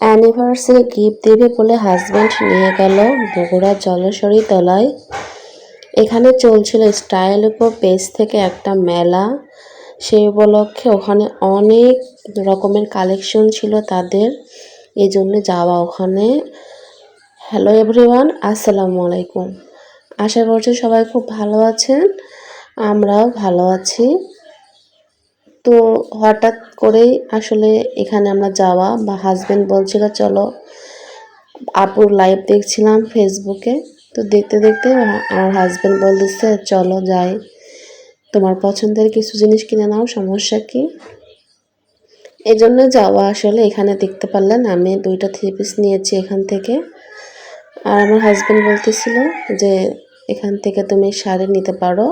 Anniversary gift দেবে বলে husband নিয়ে গেল বগুড়া জলেশ্বরী তলায়। এখানে চলছিল স্টাইল উপর পেজ থেকে একটা মেলা। সেই উপলক্ষে ওখানে অনেক রকমের কালেকশন ছিল তাদের। এই জন্য যাওয়া ওখানে। হ্যালো এভরিওয়ান, আসসালামু আলাইকুম। আশা করছি সবাই খুব ভালো আছেন। আমরাও ভালো আছি। তো হঠাৎ করেই আসলে এখানে আমরা যাওয়া বা হাজব্যান্ড বলছিল, চলো আপুর লাইভ দেখছিলাম ফেসবুকে তো দেখতে দেখতে আমার হাজব্যান্ড বলতেছে, চলো যাই। তোমার পছন্দের কিছু জিনিস কিনে নাও, সমস্যা কি? এই জন্য যাওয়া আসলে এখানে দেখতে পারলেন আমি দুইটা থ্রি পিস নিয়েছি এখান থেকে। আর আমার হাজব্যান্ড বলতেছিল যে, এখান থেকে তুমি শাড়ি নিতে পারো।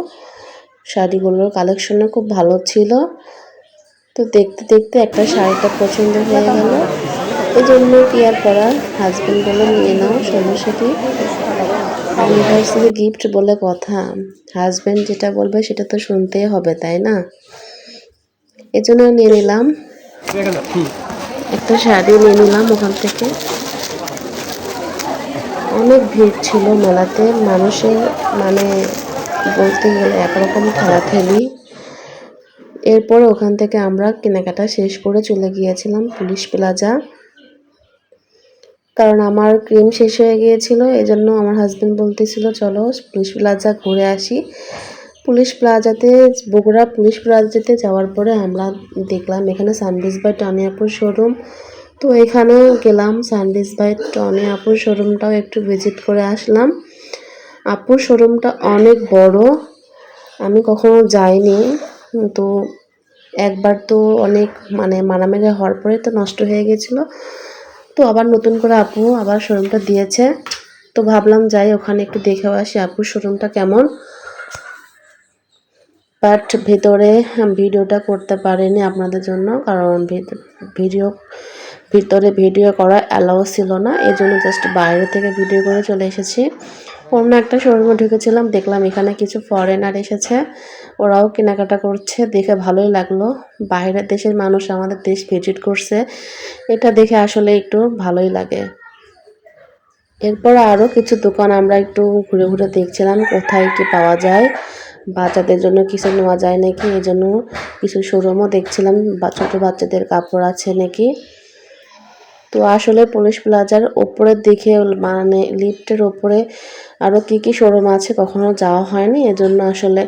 শাড়িগুলোর কালেকশনও খুব ভালো ছিল। তো দেখতে দেখতে একটা শাড়িটা পছন্দ হয়ে গেল। এই জন্য কি আর করার হাজব্যান্ড বলে নিয়ে নাও সমস্যা কি অ্যানিভার্সারি গিফট বলে কথা। হাজব্যান্ড যেটা বলবে সেটা তো শুনতেই হবে, তাই না? এই জন্য নিয়ে নিলাম। একটা শাড়ি নিয়ে নিলাম ওখান থেকে। অনেক ভিড় ছিল মেলাতে। মানুষের মানে বলতে গেলে একরকম ঠেলাঠেলি এরপরে ওখান থেকে আমরা কেনাকাটা শেষ করে চলে গিয়েছিলাম পুলিশ প্লাজা। কারণ আমার ক্রিম শেষ হয়ে গিয়েছিল এই জন্য আমার হাজব্যান্ড বলতেছিল, চলো পুলিশ প্লাজা ঘুরে আসি। পুলিশ প্লাজাতে, বগুড়া পুলিশ প্লাজাতে যাওয়ার পরে আমরা দেখলাম এখানে সানডিস বাই টনিয়াপুর শোরুম তো এখানেও গেলাম সানবিজ বাই টনিয়াপুর শোরুমটাও একটু ভিজিট করে আসলাম। আপুর শোরুমটা অনেক বড়। আমি কখনো যাইনি। তো একবার তো অনেক মানে মারামারি হওয়ার পরে তো নষ্ট হয়ে গেছিল। তো আবার নতুন করে আপু আবার শোরুমটা দিয়েছে। তো ভাবলাম যাই, ওখানে একটু দেখেও আসি আপুর শোরুমটা কেমন। বাট ভেতরে ভিডিওটা করতে পারিনি আপনাদের জন্য, কারণ ভিডিও, ভিতরে ভিডিও করা অ্যালাউ ছিল না। এই জন্য জাস্ট বাইরে থেকে ভিডিও করে চলে এসেছি। অন্য একটা শোরুমে ঢুকেছিলাম, দেখলাম এখানে কিছু ফরেনার এসেছে। ওরাও কেনাকাটা করছে, দেখে ভালোই লাগল। বাইরের দেশের মানুষ আমাদের দেশ ভিজিট করছে, এটা দেখে আসলে একটু ভালোই লাগে। এরপর আরও কিছু দোকান আমরা একটু ঘুরে ঘুরে দেখছিলাম, কোথায় কি পাওয়া যায়। বাচ্চাদের জন্য কিছু নেওয়া যায় নাকি? এই জন্য কিছু শোরুমও দেখছিলাম, বা ছোটো বাচ্চাদের কাপড় আছে নাকি? তো আসলে পুলিশ প্লাজার ওপরের দিকে মানে লিফটের ওপরে আরও কী কী শোরুম আছে কখনো যাওয়া হয়নি, এজন্য আসলে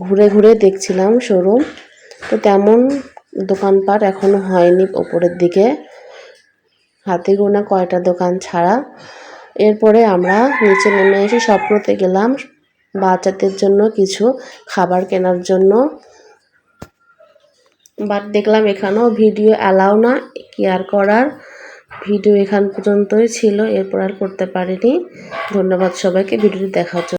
ঘুরে ঘুরে দেখছিলাম শোরুম। তো তেমন দোকানপাট এখনও হয়নি ওপরের দিকে। হাতে গোনা কয়টা দোকান ছাড়া। এরপরে আমরা নিচে নেমে এসে স্বপ্নতে গেলাম বাচ্চাদের জন্য কিছু খাবার কেনার জন্য। বাট দেখলাম এখানেও ভিডিও অ্যালাউ না কেয়ার করার। ভিডিও এখান পর্যন্তই ছিল এরপর আর করতে পারিনি। ধন্যবাদ সবাইকে ভিডিওটি দেখার জন্য